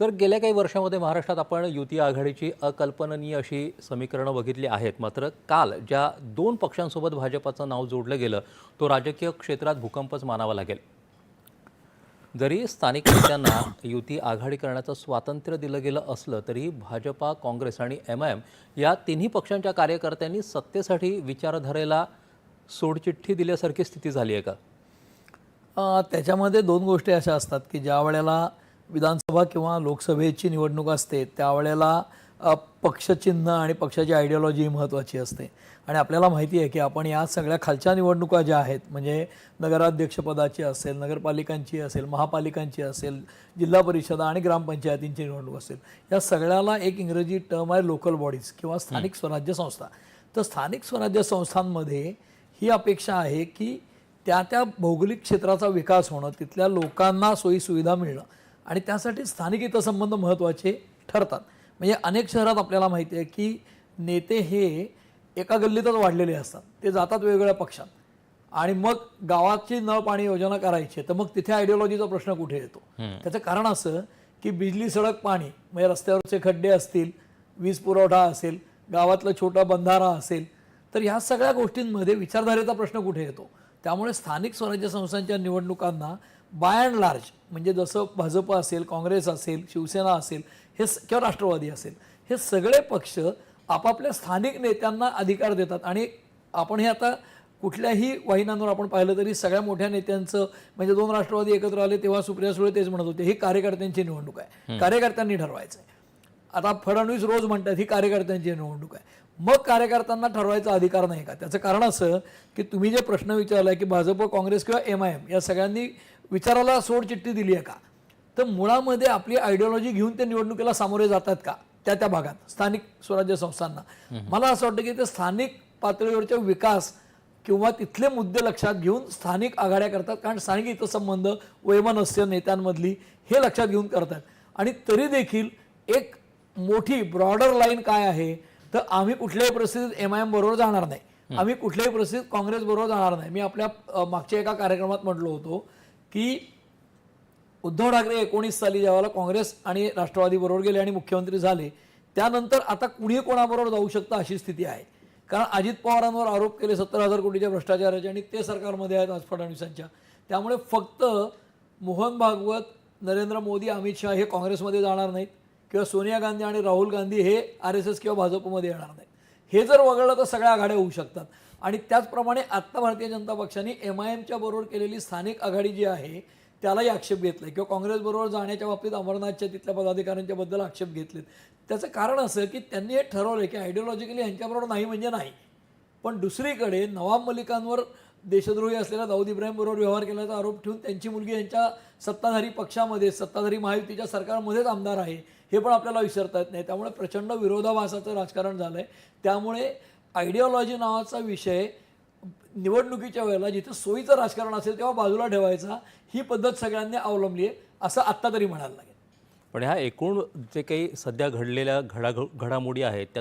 तर गेल्या काही वर्षामध्ये महाराष्ट्रात आपण युती आघाडीची अकल्पनीय अशी समीकरणं बघितली आहेत. मात्र काल ज्या दोन पक्षांसोबत भाजपाचं नाव जोडलं गेलं तो राजकीय क्षेत्रात भूकंपच मानावा लागेल. जरी स्थानिक नेत्यांना युती आघाडी करण्याचं स्वातंत्र्य दिलं गेलं असलं तरी भाजपा काँग्रेस आणि एम आय एम या तिन्ही पक्षांच्या कार्यकर्त्यांनी सत्तेसाठी विचारधारेला सोडचिठ्ठी दिल्यासारखी स्थिती झाली आहे का? त्याच्यामध्ये दोन गोष्टी अशा असतात की ज्या वेळेला विधानसभा किंवा लोकसभेची निवडणूक असते त्यावेळेला पक्षचिन्ह आणि पक्षाची आयडियोलॉजी महत्त्वाची असते. आणि आपल्याला माहिती आहे की आपण या सगळ्या खालच्या निवडणुका ज्या आहेत म्हणजे नगराध्यक्षपदाची असेल नगरपालिकांची असेल महापालिकांची असेल जिल्हा परिषदा आणि ग्रामपंचायतींची निवडणूक असेल या सगळ्याला एक इंग्रजी टर्म आहे लोकल बॉडीज किंवा स्थानिक स्वराज्य संस्था. तर स्थानिक स्वराज्य संस्थांमध्ये ही अपेक्षा आहे की त्या त्या भौगोलिक क्षेत्राचा विकास होणं तिथल्या लोकांना सोयीसुविधा मिळणं आणि त्यासाठी स्थानिक हितसंबंध महत्त्वाचे ठरतात. म्हणजे अनेक शहरात आपल्याला माहिती आहे की नेते हे एका गल्लीतच वाढलेले असतात. ते जातात वेगवेगळ्या पक्षात. आणि मग गावाची नळ पाणी योजना करायची तर मग तिथे आयडियोलॉजीचा प्रश्न कुठे येतो? त्याचं कारण असं की बिजली सडक पाणी म्हणजे रस्त्यावरचे खड्डे असतील वीज पुरवठा असेल गावातला छोटा बंधारा असेल तर ह्या सगळ्या गोष्टींमध्ये विचारधारेचा प्रश्न कुठे येतो? त्यामुळे स्थानिक स्वराज्य संस्थांच्या निवडणुकांना बाय अँड लार्ज म्हणजे जसं भाजप असेल काँग्रेस असेल शिवसेना असेल हे स- किंवा राष्ट्रवादी असेल हे सगळे पक्ष आपापल्या स्थानिक नेत्यांना अधिकार देतात. आणि आपण हे आता कुठल्याही वाहिन्यांवर आपण पाहिलं तरी सगळ्या मोठ्या नेत्यांचं म्हणजे दोन राष्ट्रवादी एकत्र आले तेव्हा सुप्रिया सुळे तेच म्हणत होते ही कार्यकर्त्यांची निवडणूक आहे. कार्यकर्त्यांनी ठरवायचं आहे आता फडणवीस रोज म्हणतात ही कार्यकर्त्यांची निवडणूक आहे. मग कार्यकर्त्यांना ठरवायचा अधिकार नाही का? त्याचं कारण असं की तुम्ही जे प्रश्न विचारलाय की भाजप काँग्रेस किंवा एम आय एम या सगळ्यांनी विचाराला सोडचिठ्ठी दिली आहे का? तर मुळामध्ये आपली आयडियोलॉजी घेऊन ते निवडणुकीला सामोरे जातात का? त्या त्या भागात स्थानिक स्वराज्य संस्थांना. मला असं वाटतं की ते स्थानिक पातळीवरच्या विकास किंवा तिथले मुद्दे लक्षात घेऊन स्थानिक आघाड्या करतात कारण स्थानिक हितसंबंध वैमनस्य नेत्यांमधली हे लक्षात घेऊन करतात. आणि तरी देखील एक मोठी ब्रॉडर लाईन काय आहे? तर आम्ही कुठल्याही परिस्थितीत एम आय एम बरोबर जाणार नाही. आम्ही कुठल्याही परिस्थितीत काँग्रेस बरोबर जाणार नाही. मी आपल्या मागच्या एका कार्यक्रमात म्हटलो होतो की उद्धव ठाकरे एकोणीस साली ज्यावेळेला काँग्रेस आणि राष्ट्रवादी बरोबर गेले आणि मुख्यमंत्री झाले त्यानंतर आता कुणी कोणाबरोबर जाऊ शकतं अशी स्थिती आहे. कारण अजित पवारांवर आरोप केले सत्तर हजार कोटीच्या भ्रष्टाचाराचे आणि ते सरकारमध्ये आहेत आज फडणवीसांच्या. त्यामुळे फक्त मोहन भागवत नरेंद्र मोदी अमित शहा हे काँग्रेसमध्ये जाणार नाहीत. किंवा सोनिया गांधी आणि राहुल गांधी हे आर एस एस किंवा भाजपमध्ये येणार नाही हे जर वगळलं तर सगळ्या आघाड्या होऊ शकतात. आणि त्याचप्रमाणे आत्ता भारतीय जनता पक्षाने एम आय एमच्या बरोबर केलेली स्थानिक आघाडी जी आहे त्यालाही आक्षेप घेतलाय. किंवा काँग्रेसबरोबर जाण्याच्या बाबतीत अमरनाथच्या तिथल्या पदाधिकाऱ्यांच्याबद्दल आक्षेप घेतलेत. त्याचं कारण असं की त्यांनी हे ठरवलं की आयडिओलॉजिकली यांच्याबरोबर नाही म्हणजे नाही. पण दुसरीकडे नवाब मलिकांवर देशद्रोही असलेला दाऊद इब्राहिमबरोबर व्यवहार केल्याचा आरोप ठेवून त्यांची मुलगी यांच्या सत्ताधारी पक्षामध्ये सत्ताधारी महायुतीच्या सरकारमध्येच आमदार आहे हे पण आपल्याला विसरता येत नाही. त्यामुळे प्रचंड विरोधाभासाचं राजकारण झालं आहे त्यामुळे आयडिओलॉजी नावाचा विषय निवडणुकीच्या वेळेला जिथं सोयीचं राजकारण असेल तेव्हा बाजूला ठेवायचा. ही पद्धत सगळ्यांनी अवलंबली आहे असं आत्ता तरी म्हणायला लागेल. पण ह्या एकूण जे काही सध्या घडलेल्या घडा घडामोडी आहेत त्या